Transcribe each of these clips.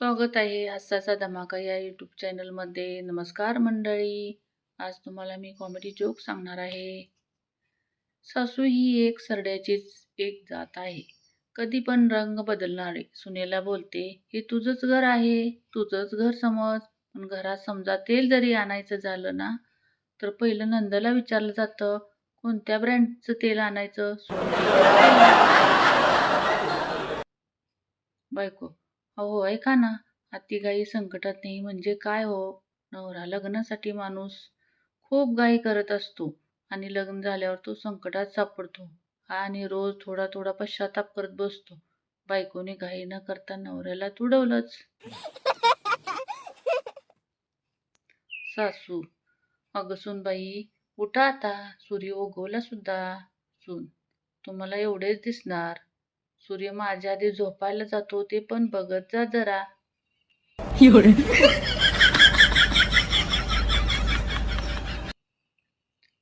स्वागत आहे हास्याचा धमाका या यूट्यूब चॅनलमध्ये. नमस्कार मंडळी. आज तुम्हाला मी कॉमेडी जोक सांगणार आहे. सासू ही एक सरड्याचीच एक जात आहे. कधी पण रंग बदलणारे सुनेला बोलते हे तुझंच घर आहे तुझंच घर समज. पण घरात समजा तेल जरी आणायचं झालं ना तर पहिलं नंदला विचारलं जातं कोणत्या ब्रँडचं तेल आणायचं? बायको अहो ऐका ना. अति गाई संकटात नाही म्हणजे काय हो? नवरा लग्नासाठी माणूस खूप गाई करत असतो आणि लग्न झाल्यावर तो संकटात सापडतो आणि रोज थोडा थोडा पश्चाताप करत बसतो. बायकोने घाई न करता नवऱ्याला तुडवलंच. सासू अगं सूनबाई उठा आता. सूर्य उगवला सुद्धा. सून तुम्हाला एवढेच दिसणार. सूर्य माझ्या आधी झोपायला जातो ते पण बघत जा जरा.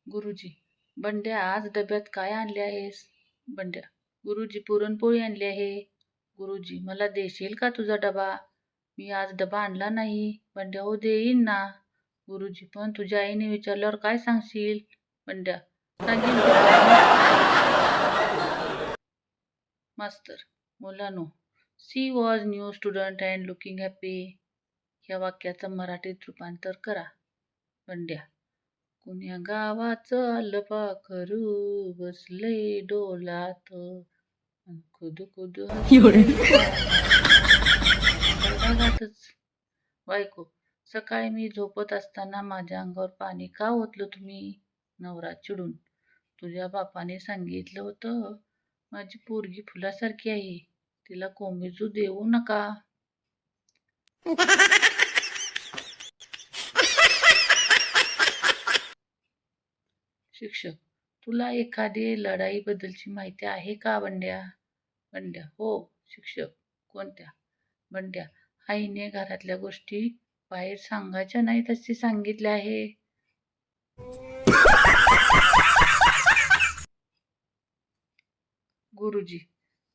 गुरुजी बंड्या आज डब्यात काय आणले आहेस? बंड्या गुरुजी पुरणपोळी आणली आहे. गुरुजी मला देशील का तुझा डबा? मी आज डबा आणला नाही. बंड्या हो देईन ना. गुरुजी पण तुझ्या आईने विचारल्यावर काय सांगशील? बंड्या सांगेन मास्तर मुलानो she was new student and looking happy या वाक्याचं मराठीत रूपांतर करा. बंड्या कुण्या गावाचं आलं पाखरू बसले डोलात. खुद खुद गातच बायको सकाळी मी झोपत असताना माझ्या अंगावर पाणी का ओतलं तुम्ही? नवरा चिडून. तुझ्या बापाने सांगितलं होतं. माझी पोरगी फुलासारखी आहे. तिला कोमेजू देऊ नका. शिक्षक तुला एखादी लढाईबद्दलची माहिती आहे का बंड्या? बंड्या हो शिक्षक कोणत्या? बंड्या आईने घरातल्या गोष्टी बाहेर सांगायच्या नाहीत असे सांगितले आहे. गुरुजी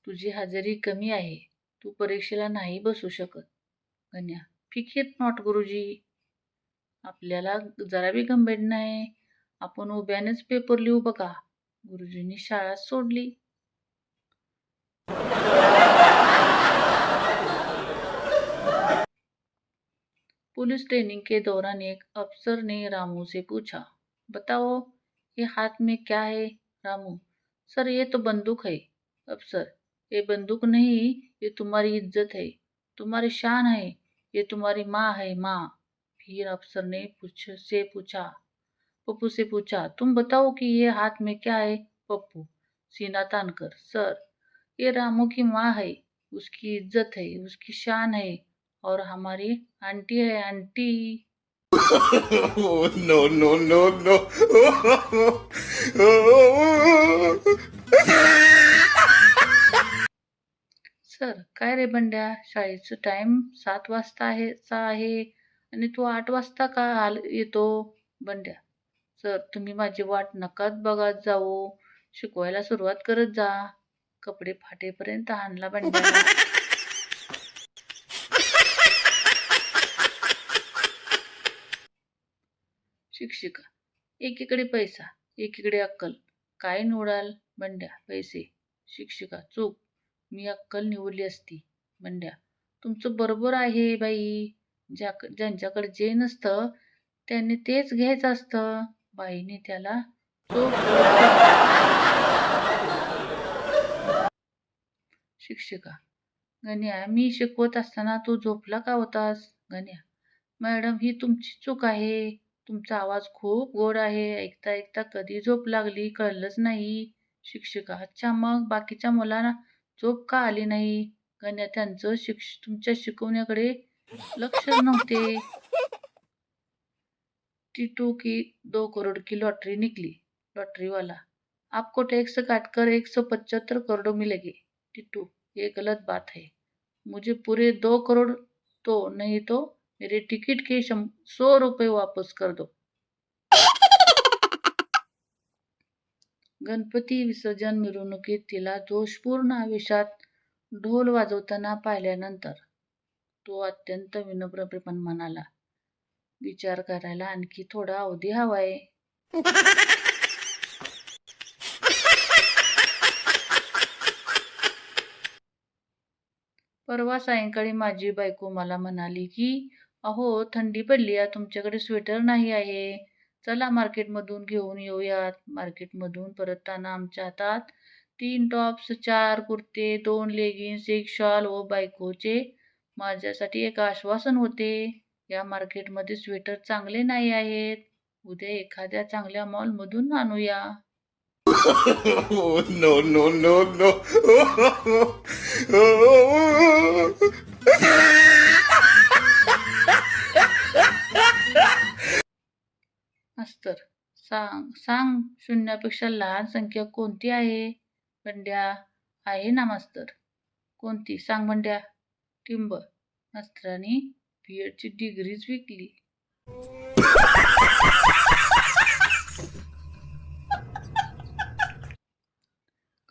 तुझी हजेरी कमी आहे. तू परीक्षेला नाही बसू शकत. गण्या फिकीर नॉट गुरुजी. आपल्याला जरा बी गंभीर नाही. आपण उभ्यानेच पेपर लिहू बघा. गुरुजींनी शाळा सोडली. पुलिस ट्रेनिंग के दौरान एक अफसर ने रामू से पूछा बताओ ये हाथ में क्या है? रामू सर ये तो बंदूक है. अफसर ये बंदूक नहीं ये तुम्हारी इज़्ज़त है तुम्हारी शान है ये तुम्हारी माँ है माँ फिर अफसर ने पूछ से पूछा पप्पू से पूछा तुम बताओ कि ये हाथ में क्या है पप्पू सीना तान कर सर ये रामू की माँ है उसकी इज़्ज़त है उसकी शान है और हमारी आंटी है aunty no no no no, काय रे बंड्या? शाळेचं टाईम सात वाजता आहे चा आहे आणि तू आठ वाजता का आल येतो? बंड्या सर तुम्ही माझी वाट नकात बघत जाऊ शिकवायला सुरुवात करत जा. कपडे फाटेपर्यंत हाणला बंड्या. शिक्षिका एकीकडे पैसा एकीकडे अक्कल. काय निवडाल बंड्या? पैसे. शिक्षिका चूक. मी अक्कल निवडली असती. बंड्या तुमचं बरोबर आहे बाई. ज्या ज्यांच्याकडे जे नसतं त्यांनी तेच घ्यायचं असतं. बाईने त्याला शिक्षिका गण्या मी शिकवत असताना तू झोपला का होतास? गण्या मॅडम ही तुमची चूक आहे. तुमचा आवाज खूप गोड आहे. ऐकता ऐकता कधी झोप लागली कळलंच नाही. शिक्षिका अच्छा मग बाकीच्या मुलांना झोप का आली नाही? गण्या त्यांचं शिक्ष तुमच्या शिकवण्याकडे लक्ष नव्हते. टीटू की दो करोड़ की लॉटरी निकली लॉटरी वाला आपको टैक्स काटकर एक सौ पचहत्तर करोड़ मिलेगी. टिट्टू ये गलत बात है. मुझे पूरे दो करोड़ तो नहीं तो मेरे टिकट के सौ रुपये वापस कर दो. गणपती विसर्जन मिरवणुकीत तिला जोशपूर्ण आवेशात ढोल वाजवताना पाहिल्यानंतर तो अत्यंत विनम्रपणे म्हणाला विचार करायला आणखी थोडा अवधी हवाय. परवा सायंकाळी माझी बायको मला म्हणाली की अहो थंडी पडली आहे तुमच्याकडे स्वेटर नाही आहे. चला मार्केटमधून घेऊन येऊयात मार्केटमधून परतताना आमच्या हातात तीन टॉप्स चार कुर्ते दोन लेगिन्स एक शॉल व बायकोचे माझ्यासाठी एक आश्वासन होते या मार्केटमध्ये स्वेटर चांगले नाही आहेत उद्या एखाद्या चांगल्या मॉलमधून आणूया नो नो नो नो सांग सांग शून्यापेक्षा लहान संख्या कोणती आहे? बंड्या आहे ना मास्तर. कोणती? सांग बंड्या. टिंब. मास्तरांनी बी एडची डिग्रीच विकली.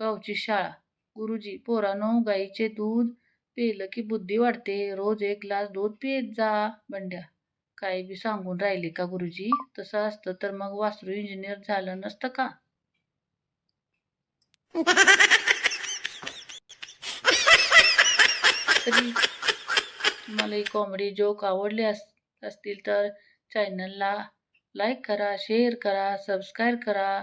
गावची शाळा. गुरुजी पोरानो गाईचे दूध पेलं की बुद्धी वाढते. रोज एक ग्लास दूध पित जा बंड्या. काही बी सांगून राहिले का गुरुजी? तसं असतं तर मग वासरू इंजिनियर झालं नसतं का? तरी तुम्हाला ही कॉमेडी जोक आवडले अस असतील तर चॅनलला लाईक करा शेअर करा सबस्क्राईब करा.